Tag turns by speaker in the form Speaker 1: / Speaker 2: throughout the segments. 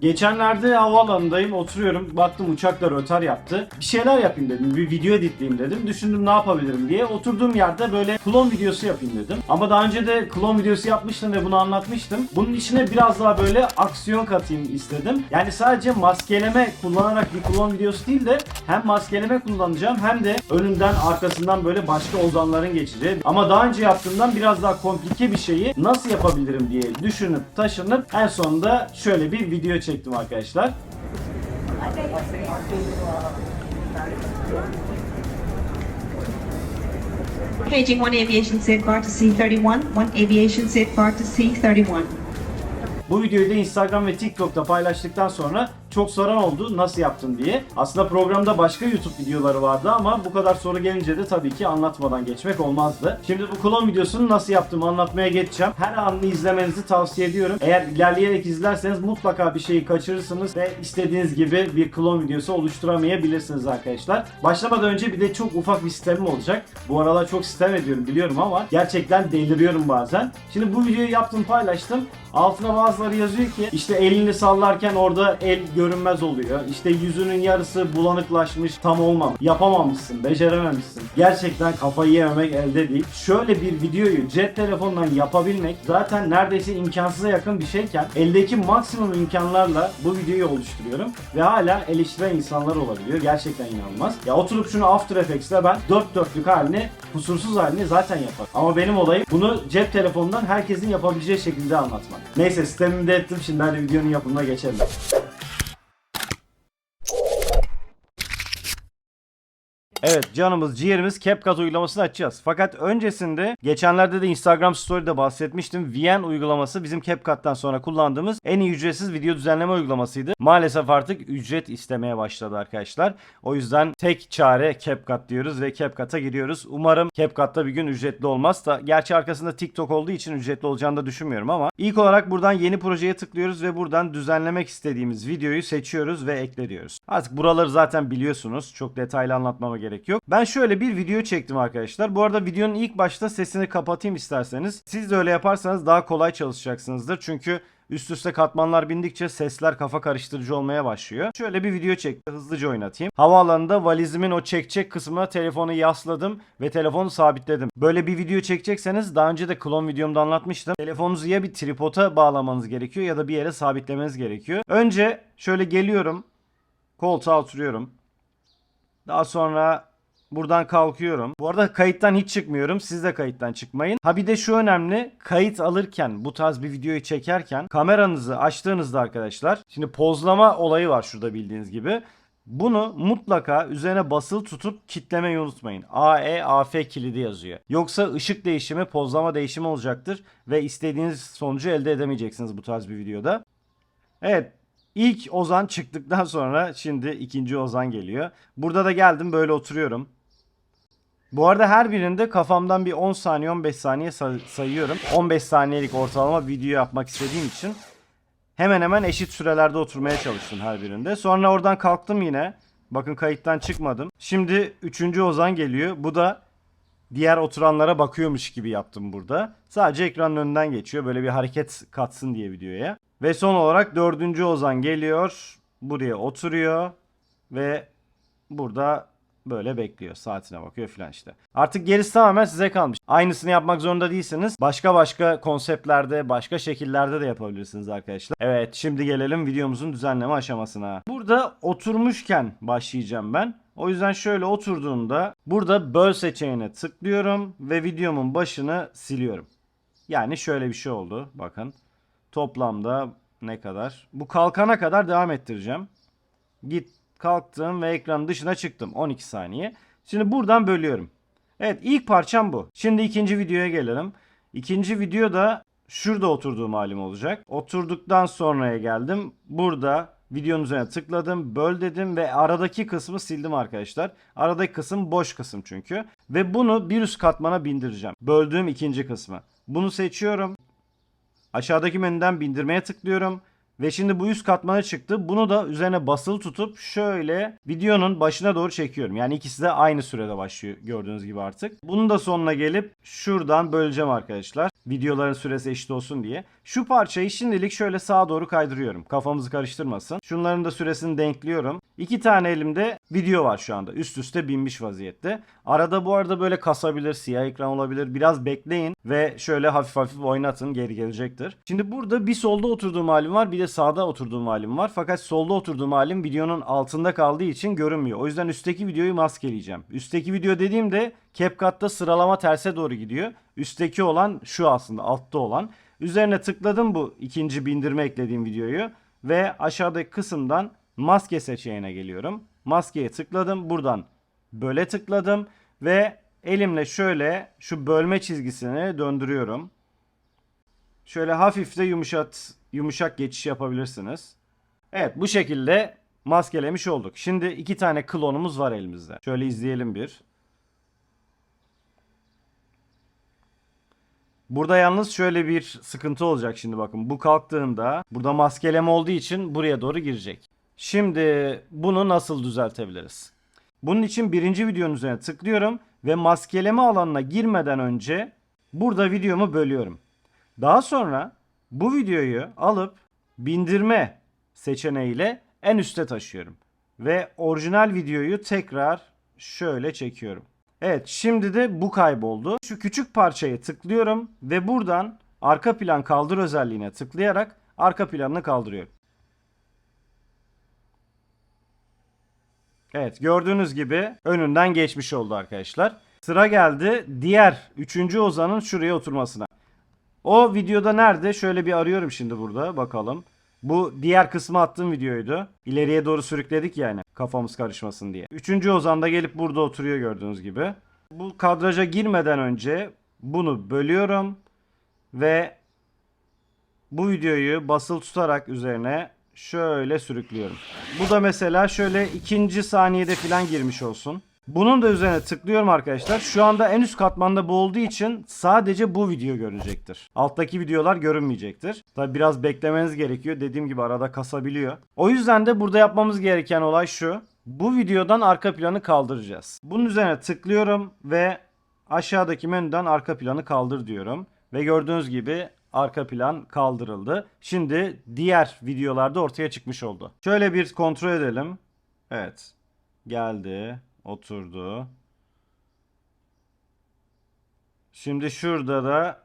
Speaker 1: Geçenlerde havaalanındayım oturuyorum baktım uçaklar öter yaptı. Bir şeyler yapayım dedim bir video editleyeyim dedim. Düşündüm ne yapabilirim diye. Oturduğum yerde böyle klon videosu yapayım dedim. Ama daha önce de klon videosu yapmıştım ve bunu anlatmıştım. Bunun içine biraz daha böyle aksiyon katayım istedim. Yani sadece maskeleme kullanarak bir klon videosu değil de hem maskeleme kullanacağım hem de önünden arkasından böyle başka ozanların geçeceği. Ama daha önce yaptığımdan biraz daha komplike bir şeyi nasıl yapabilirim diye düşünüp taşınıp en sonunda şöyle bir video çektim arkadaşlar.
Speaker 2: Paging one aviation safeguard to C31, one aviation safeguard to C31.
Speaker 1: Bu videoyu da Instagram ve TikTok'ta paylaştıktan sonra çok soran oldu nasıl yaptın diye. Aslında programda başka YouTube videoları vardı ama bu kadar soru gelince de tabii ki anlatmadan geçmek olmazdı. Şimdi bu klon videosunu nasıl yaptığımı anlatmaya geçeceğim. Her anını izlemenizi tavsiye ediyorum. Eğer ilerleyerek izlerseniz mutlaka bir şeyi kaçırırsınız ve istediğiniz gibi bir klon videosu oluşturamayabilirsiniz arkadaşlar. Başlamadan önce bir de çok ufak bir sistemim olacak. Bu aralar çok sistem ediyorum biliyorum ama gerçekten deliriyorum bazen. Şimdi bu videoyu yaptım paylaştım. Altına bazıları yazıyor ki işte elini sallarken orada el görünmez oluyor. İşte yüzünün yarısı bulanıklaşmış, tam olmamış. Yapamamışsın, becerememişsin. Gerçekten kafayı yememek elde değil. Şöyle bir videoyu cep telefonundan yapabilmek zaten neredeyse imkansıza yakın bir şeyken eldeki maksimum imkanlarla bu videoyu oluşturuyorum ve hala eleştiren insanlar olabiliyor. Gerçekten inanılmaz. Ya oturup şunu After Effects'te ben dört dörtlük halini, kusursuz halini zaten yaparım. Ama benim olayım bunu cep telefonundan herkesin yapabileceği şekilde anlatmak. Neyse sistemimi de ettim. Şimdi hadi videonun yapımına geçelim. Evet canımız ciğerimiz CapCut uygulamasını açacağız. Fakat öncesinde geçenlerde de Instagram Story'de bahsetmiştim. VN uygulaması bizim CapCut'tan sonra kullandığımız en iyi ücretsiz video düzenleme uygulamasıydı. Maalesef artık ücret istemeye başladı arkadaşlar. O yüzden tek çare CapCut diyoruz ve CapCut'a giriyoruz. Umarım CapCut'ta bir gün ücretli olmaz da gerçi arkasında TikTok olduğu için ücretli olacağını da düşünmüyorum ama ilk olarak buradan yeni projeye tıklıyoruz ve buradan düzenlemek istediğimiz videoyu seçiyoruz ve eklediyoruz. Artık buraları zaten biliyorsunuz. Çok detaylı anlatmama gerek yok. Ben şöyle bir video çektim arkadaşlar. Bu arada videonun ilk başta sesini kapatayım isterseniz. Siz de öyle yaparsanız daha kolay çalışacaksınızdır. Çünkü Üst üste katmanlar bindikçe sesler kafa karıştırıcı olmaya başlıyor. Şöyle bir video çektim. Hızlıca oynatayım. Havaalanında valizimin o çekecek kısmına telefonu yasladım ve telefonu sabitledim. Böyle bir video çekecekseniz daha önce de klon videomda anlatmıştım. Telefonunuzu ya bir tripoda bağlamanız gerekiyor ya da bir yere sabitlemeniz gerekiyor. Önce şöyle geliyorum. Koltuğa oturuyorum. Daha sonra buradan kalkıyorum. Bu arada kayıttan hiç çıkmıyorum. Siz de kayıttan çıkmayın. Ha bir de şu önemli. Kayıt alırken bu tarz bir videoyu çekerken kameranızı açtığınızda arkadaşlar. Şimdi pozlama olayı var şurada bildiğiniz gibi. Bunu mutlaka üzerine basılı tutup kitlemeyi unutmayın. AE AF kilidi yazıyor. Yoksa ışık değişimi, pozlama değişimi olacaktır ve istediğiniz sonucu elde edemeyeceksiniz bu tarz bir videoda. Evet, İlk Ozan çıktıktan sonra şimdi ikinci Ozan geliyor. Burada da geldim böyle oturuyorum. Bu arada her birinde kafamdan bir 10 saniye 15 saniye say- sayıyorum. 15 saniyelik ortalama video yapmak istediğim için hemen hemen eşit sürelerde oturmaya çalıştım her birinde. Sonra oradan kalktım yine. Bakın kayıttan çıkmadım. Şimdi üçüncü Ozan geliyor. Bu da diğer oturanlara bakıyormuş gibi yaptım burada. Sadece ekranın önünden geçiyor. Böyle bir hareket katsın diye videoya. Ve son olarak dördüncü Ozan geliyor. Buraya oturuyor. Ve burada böyle bekliyor. Saatine bakıyor filan işte. Artık gerisi tamamen size kalmış. Aynısını yapmak zorunda değilsiniz. Başka başka konseptlerde, başka şekillerde de yapabilirsiniz arkadaşlar. Evet şimdi gelelim videomuzun düzenleme aşamasına. Burada oturmuşken başlayacağım ben. O yüzden şöyle oturduğumda burada böl seçeneğine tıklıyorum ve videomun başını siliyorum. Yani şöyle bir şey oldu. Bakın. Toplamda ne kadar? Bu kalkana kadar devam ettireceğim. Git kalktım ve ekranın dışına çıktım. 12 saniye. Şimdi buradan bölüyorum. Evet ilk parçam bu. Şimdi ikinci videoya gelelim. İkinci videoda şurada oturduğum halim olacak. Oturduktan sonraya geldim. Burada videonun üzerine tıkladım, böl dedim ve aradaki kısmı sildim arkadaşlar. Aradaki kısım boş kısım çünkü. Ve bunu bir üst katmana bindireceğim. Böldüğüm ikinci kısmı. Bunu seçiyorum. Aşağıdaki menüden bindirmeye tıklıyorum Ve şimdi bu üst katmanı çıktı. Bunu da üzerine basılı tutup şöyle videonun başına doğru çekiyorum. Yani ikisi de aynı sürede başlıyor gördüğünüz gibi artık. Bunun da sonuna gelip şuradan böleceğim arkadaşlar. Videoların süresi eşit olsun diye. Şu parçayı şimdilik şöyle sağa doğru kaydırıyorum. Kafamızı karıştırmasın. Şunların da süresini denkliyorum. İki tane elimde video var şu anda. Üst üste binmiş vaziyette. Arada bu arada böyle kasabilir, siyah ekran olabilir. Biraz bekleyin ve şöyle hafif hafif oynatın geri gelecektir. Şimdi burada bir solda oturduğum halim var bir de sağda oturduğum halim var. Fakat solda oturduğum halim videonun altında kaldığı için görünmüyor. O yüzden üstteki videoyu maskeleyeceğim. Üstteki video dediğimde CapCut'ta sıralama terse doğru gidiyor. Üstteki olan şu aslında altta olan. Üzerine tıkladım bu ikinci bindirme eklediğim videoyu ve aşağıdaki kısımdan maske seçeneğine geliyorum. Maskeye tıkladım. Buradan böyle tıkladım ve elimle şöyle şu bölme çizgisini döndürüyorum. Şöyle hafif de yumuşat yumuşak geçiş yapabilirsiniz. Evet bu şekilde maskelemiş olduk. Şimdi iki tane klonumuz var elimizde. Şöyle izleyelim bir. Burada yalnız şöyle bir sıkıntı olacak şimdi bakın. Bu kalktığında burada maskeleme olduğu için buraya doğru girecek. Şimdi bunu nasıl düzeltebiliriz? Bunun için birinci videonun üzerine tıklıyorum ve maskeleme alanına girmeden önce burada videomu bölüyorum. Daha sonra bu videoyu alıp bindirme seçeneğiyle en üste taşıyorum. Ve orijinal videoyu tekrar şöyle çekiyorum. Evet şimdi de bu kayboldu. Şu küçük parçayı tıklıyorum ve buradan arka plan kaldır özelliğine tıklayarak arka planını kaldırıyorum. Evet gördüğünüz gibi önünden geçmiş oldu arkadaşlar. Sıra geldi diğer üçüncü Ozan'ın şuraya oturmasına. O videoda nerede? Şöyle bir arıyorum şimdi burada bakalım. Bu diğer kısmı attığım videoydu. İleriye doğru sürükledik yani kafamız karışmasın diye. Üçüncü Ozan da gelip burada oturuyor gördüğünüz gibi. Bu kadraja girmeden önce bunu bölüyorum ve bu videoyu basılı tutarak üzerine şöyle sürüklüyorum. Bu da mesela şöyle ikinci saniyede falan girmiş olsun. Bunun da üzerine tıklıyorum arkadaşlar. Şu anda en üst katmanda bu olduğu için sadece bu video görünecektir. Alttaki videolar görünmeyecektir. Tabi biraz beklemeniz gerekiyor. Dediğim gibi arada kasabiliyor. O yüzden de burada yapmamız gereken olay şu. Bu videodan arka planı kaldıracağız. Bunun üzerine tıklıyorum ve aşağıdaki menüden arka planı kaldır diyorum. Ve gördüğünüz gibi arka plan kaldırıldı. Şimdi diğer videolarda ortaya çıkmış oldu. Şöyle bir kontrol edelim. Evet. Geldi. Oturdu. Şimdi şurada da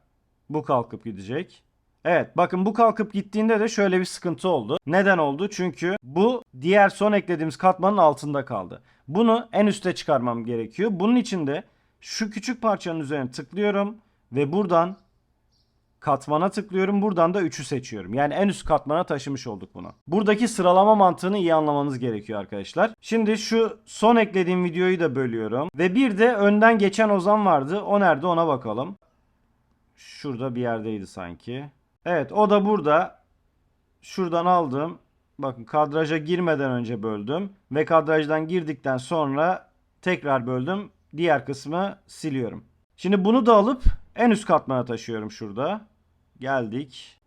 Speaker 1: bu kalkıp gidecek. Evet bakın bu kalkıp gittiğinde de şöyle bir sıkıntı oldu. Neden oldu? Çünkü bu diğer son eklediğimiz katmanın altında kaldı. Bunu en üste çıkarmam gerekiyor. Bunun için de şu küçük parçanın üzerine tıklıyorum ve buradan katmana tıklıyorum. Buradan da 3'ü seçiyorum. Yani en üst katmana taşımış olduk bunu. Buradaki sıralama mantığını iyi anlamanız gerekiyor arkadaşlar. Şimdi şu son eklediğim videoyu da bölüyorum. Ve bir de önden geçen Ozan vardı. O nerede ona bakalım. Şurada bir yerdeydi sanki. Evet o da burada. Şuradan aldım. Bakın kadraja girmeden önce böldüm. Ve kadrajdan girdikten sonra tekrar böldüm. Diğer kısmı siliyorum. Şimdi bunu da alıp en üst katmana taşıyorum şurada. Geldik.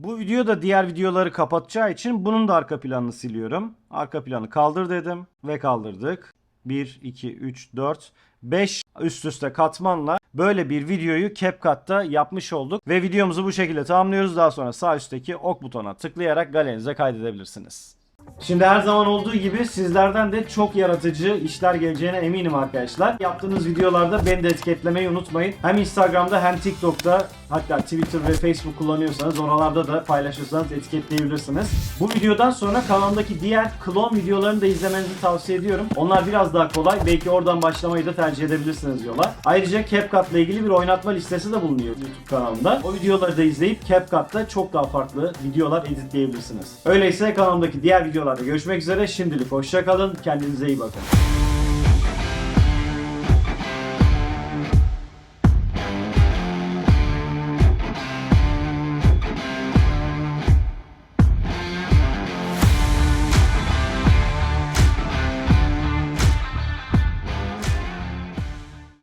Speaker 1: Bu video da diğer videoları kapatacağı için bunun da arka planını siliyorum. Arka planı kaldır dedim ve kaldırdık. 1, 2, 3, 4, 5 üst üste katmanla böyle bir videoyu CapCut'ta yapmış olduk. Ve videomuzu bu şekilde tamamlıyoruz. Daha sonra sağ üstteki ok butona tıklayarak galerinize kaydedebilirsiniz. Şimdi her zaman olduğu gibi sizlerden de çok yaratıcı işler geleceğine eminim arkadaşlar. Yaptığınız videolarda beni de etiketlemeyi unutmayın. Hem Instagram'da hem TikTok'ta hatta Twitter ve Facebook kullanıyorsanız oralarda da paylaşırsanız etiketleyebilirsiniz. Bu videodan sonra kanalımdaki diğer klon videolarını da izlemenizi tavsiye ediyorum. Onlar biraz daha kolay. Belki oradan başlamayı da tercih edebilirsiniz yola. Ayrıca CapCut ile ilgili bir oynatma listesi de bulunuyor YouTube kanalımda. O videoları da izleyip CapCut'ta çok daha farklı videolar editleyebilirsiniz. Öyleyse kanalımdaki diğer videolarda görüşmek üzere. Şimdilik hoşça kalın. Kendinize iyi bakın.